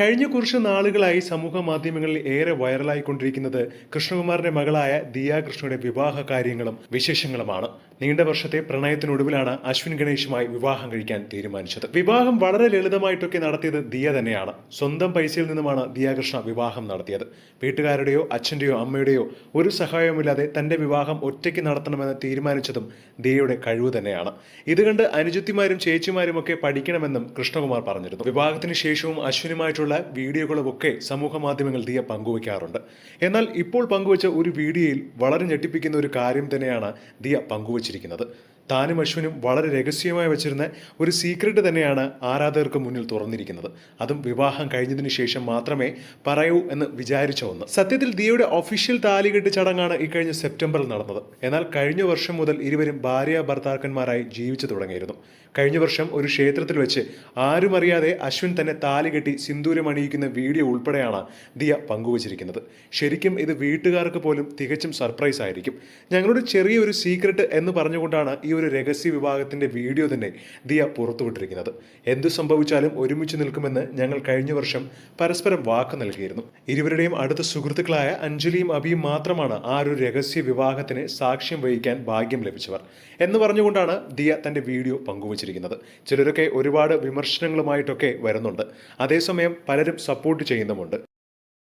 കഴിഞ്ഞ കുറച്ച് നാളുകളായി സമൂഹ മാധ്യമങ്ങളിൽ ഏറെ വൈറലായിക്കൊണ്ടിരിക്കുന്നത് കൃഷ്ണകുമാറിന്റെ മകളായ ദിയ കൃഷ്ണയുടെ വിവാഹ കാര്യങ്ങളും വിശേഷങ്ങളുമാണ്. നീണ്ട വർഷത്തെ പ്രണയത്തിനൊടുവിലാണ് അശ്വിൻ ഗണേഷുമായി വിവാഹം കഴിക്കാൻ തീരുമാനിച്ചത്. വിവാഹം വളരെ ലളിതമായിട്ടൊക്കെ നടത്തിയത് ദിയ തന്നെയാണ്. സ്വന്തം പൈസയിൽ നിന്നുമാണ് ദിയ കൃഷ്ണ വിവാഹം നടത്തിയത്. വീട്ടുകാരുടെയോ അച്ഛന്റെയോ അമ്മയുടെയോ ഒരു സഹായവുമില്ലാതെ തന്റെ വിവാഹം ഒറ്റയ്ക്ക് നടത്തണമെന്ന് തീരുമാനിച്ചതും ദിയയുടെ കഴിവ് തന്നെയാണ്. ഇത് കണ്ട് അനുജത്തിമാരും ചേച്ചിമാരും ഒക്കെ പഠിക്കണമെന്നും കൃഷ്ണകുമാർ പറഞ്ഞിരുന്നു. വിവാഹത്തിന് ശേഷവും അശ്വിനുമായിട്ടുള്ള വീഡിയോകളും ഒക്കെ സമൂഹ മാധ്യമങ്ങൾ ദിയ പങ്കുവയ്ക്കാറുണ്ട്. എന്നാൽ ഇപ്പോൾ പങ്കുവച്ച ഒരു വീഡിയോയിൽ വളരെ ഞെട്ടിപ്പിക്കുന്ന ഒരു കാര്യം തന്നെയാണ് ദിയ പങ്കുവച്ചിരിക്കുന്നത്. താനും അശ്വിനും വളരെ രഹസ്യമായി വെച്ചിരുന്ന ഒരു സീക്രട്ട് തന്നെയാണ് ആരാധകർക്ക് മുന്നിൽ തുറന്നിരിക്കുന്നത്. അതും വിവാഹം കഴിഞ്ഞതിന് ശേഷം മാത്രമേ പറയൂ എന്ന് വിചാരിച്ച ഒന്ന്. സത്യത്തിൽ ദിയയുടെ ഒഫീഷ്യൽ താലികെട്ട് ചടങ്ങാണ് ഇക്കഴിഞ്ഞ സെപ്റ്റംബറിൽ നടന്നത്. എന്നാൽ കഴിഞ്ഞ വർഷം മുതൽ ഇരുവരും ഭാര്യ ഭർത്താക്കന്മാരായി ജീവിച്ചു തുടങ്ങിയിരുന്നു. കഴിഞ്ഞ വർഷം ഒരു ക്ഷേത്രത്തിൽ വെച്ച് ആരും അറിയാതെ അശ്വിൻ തന്നെ താലി കെട്ടി സിന്ദൂരം അണിയിക്കുന്ന വീഡിയോ ഉൾപ്പെടെയാണ് ദിയ പങ്കുവച്ചിരിക്കുന്നത്. ശരിക്കും ഇത് വീട്ടുകാർക്ക് പോലും തികച്ചും സർപ്രൈസ് ആയിരിക്കും. ഞങ്ങളുടെ ചെറിയൊരു സീക്രട്ട് എന്ന് പറഞ്ഞുകൊണ്ടാണ് ഈ ഒരു രഹസ്യ വിഭാഗത്തിന്റെ വീഡിയോ തന്നെ ദിയ പുറത്തുവിട്ടിരിക്കുന്നത്. എന്തു സംഭവിച്ചാലും ഒരുമിച്ച് നിൽക്കുമെന്ന് ഞങ്ങൾ കഴിഞ്ഞ വർഷം പരസ്പരം വാക്ക് നൽകിയിരുന്നു. ഇരുവരുടെയും അടുത്ത സുഹൃത്തുക്കളായ അഞ്ജലിയും അബിയും മാത്രമാണ് ആ ഒരു രഹസ്യ വിവാഹത്തിന് സാക്ഷ്യം വഹിക്കാൻ ഭാഗ്യം ലഭിച്ചവർ എന്ന് പറഞ്ഞുകൊണ്ടാണ് ദിയ തന്റെ വീഡിയോ പങ്കുവച്ചിരിക്കുന്നത്. ചിലരൊക്കെ ഒരുപാട് വിമർശനങ്ങളുമായിട്ടൊക്കെ വരുന്നുണ്ട്. അതേസമയം പലരും സപ്പോർട്ട് ചെയ്യുന്നുമുണ്ട്.